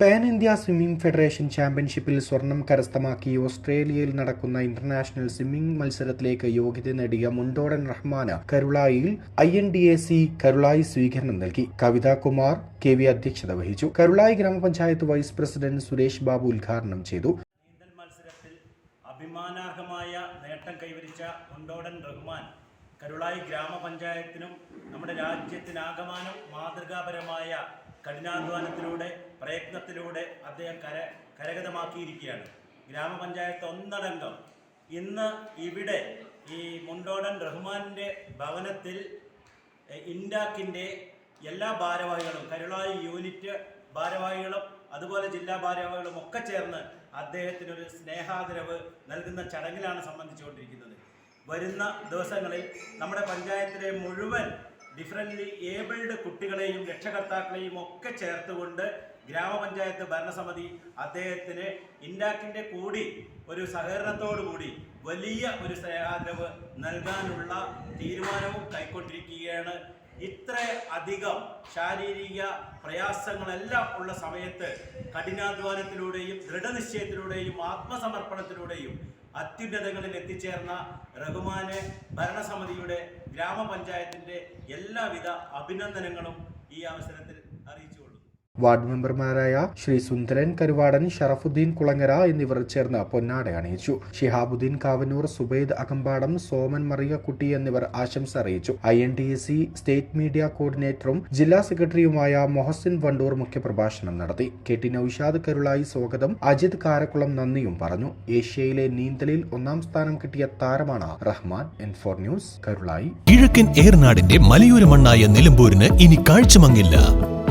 Pan India swimming federation ചാമ്പ്യൻഷിപ്പിൽ സ്വർണം കരസ്ഥമാക്കി ഓസ്ട്രേലിയയിൽ നടക്കുന്ന ഇന്റർനാഷണൽ സ്വിമ്മിംഗ് മത്സരത്തിലേക്ക് യോഗ്യത നേടിയ മുണ്ടോടൻ റഹ്മാന് കരുളായിൽ I N D A C Karulayi സ്വീകരണം നൽകി. കവിത കുമാർ കെ വി അധ്യക്ഷത വഹിച്ചു. കരുളായി ഗ്രാമപഞ്ചായത്ത് വൈസ് പ്രസിഡന്റ് സുരേഷ് ബാബു ഉദ്ഘാടനം ചെയ്തു. മത്സരത്തിൽ അഭിമാനാർഹമായ നേട്ടം കൈവരിച്ച മുണ്ടോടൻ റഹ്മാൻ കരുളായി ഗ്രാമപഞ്ചായത്തിനും നമ്മുടെ രാജ്യത്തിനാകമാനം മാതൃകാപരമായ കഠിനാധ്വാനത്തിലൂടെ പ്രയത്നത്തിലൂടെ അദ്ദേഹം കര കരഗതമാക്കിയിരിക്കുകയാണ്. ഗ്രാമപഞ്ചായത്ത് ഒന്നടങ്കം. ഇന്ന് ഇവിടെ ഈ മുണ്ടോടൻ റഹ്മാനിന്റെ ഭവനത്തിൽ ഇൻഡാക്കിന്റെ എല്ലാ ഭാരവാഹികളും കരുളായി യൂണിറ്റ് ഭാരവാഹികളും അതുപോലെ ജില്ലാ ഭാരവാഹികളും ഒക്കെ ചേർന്ന് അദ്ദേഹത്തിനൊരു സ്നേഹാദരവ് നൽകുന്ന ചടങ്ങിലാണ് സംബന്ധിച്ചുകൊണ്ടിരിക്കുന്നത്. വരുന്ന ദിവസങ്ങളിൽ നമ്മുടെ പഞ്ചായത്തിലെ മുഴുവൻ ഡിഫറന്റ്ലി ഏബിൾഡ് കുട്ടികളെയും രക്ഷകർത്താക്കളെയും ഒക്കെ ചേർത്തുകൊണ്ട് ഗ്രാമപഞ്ചായത്ത് ഭരണസമിതി അദ്ദേഹത്തിന് ഇൻഡാക്കിന്റെ കൂടി ഒരു സഹകരണത്തോടു കൂടി വലിയ ഒരു സ്നേഹാദരവ് നൽകാനുള്ള തീരുമാനവും കൈക്കൊണ്ടിരിക്കുകയാണ്. ഇത്ര അധികം ശാരീരിക പ്രയാസങ്ങളെല്ലാം ഉള്ള സമയത്ത് കഠിനാധ്വാനത്തിലൂടെയും ദൃഢനിശ്ചയത്തിലൂടെയും ആത്മസമർപ്പണത്തിലൂടെയും അത്യുന്നതങ്ങളിൽ എത്തിച്ചേർന്ന റഹ്മാന് ഭരണസമിതിയുടെ ഗ്രാമപഞ്ചായത്തിന്റെ എല്ലാവിധ അഭിനന്ദനങ്ങളും ഈ അവസരത്തിൽ വാർഡ് മെമ്പർമാരായ ശ്രീ സുന്ദരൻ കരുവാടൻ ഷറഫുദ്ദീൻ കുളങ്ങര എന്നിവർ ചേർന്ന് പൊന്നാട അണിയിച്ചു. ഷിഹാബുദ്ദീൻ കാവനൂർ സുബൈദ് അകമ്പാടം സോമൻ മറിയക്കുട്ടി എന്നിവർ ആശംസ അറിയിച്ചു. I N D S C state media കോർഡിനേറ്ററും ജില്ലാ സെക്രട്ടറിയുമായ മൊഹസിൻ വണ്ടൂർ മുഖ്യപ്രഭാഷണം നടത്തി. കെ ടി നൌഷാദ് കരുളായി സ്വാഗതം. അജിത് കാരക്കുളം നന്ദിയും പറഞ്ഞു. ഏഷ്യയിലെ നീന്തലിൽ ഒന്നാം സ്ഥാനം കിട്ടിയ താരമാണ് റഹ്മാൻ. എൻഫോർ ന്യൂസ് കരുളായി. കിഴക്കൻ ഏർനാടിന്റെ മലയോര മണ്ണായ നിലമ്പൂരിന് ഇനി കാഴ്ചമങ്ങില്ല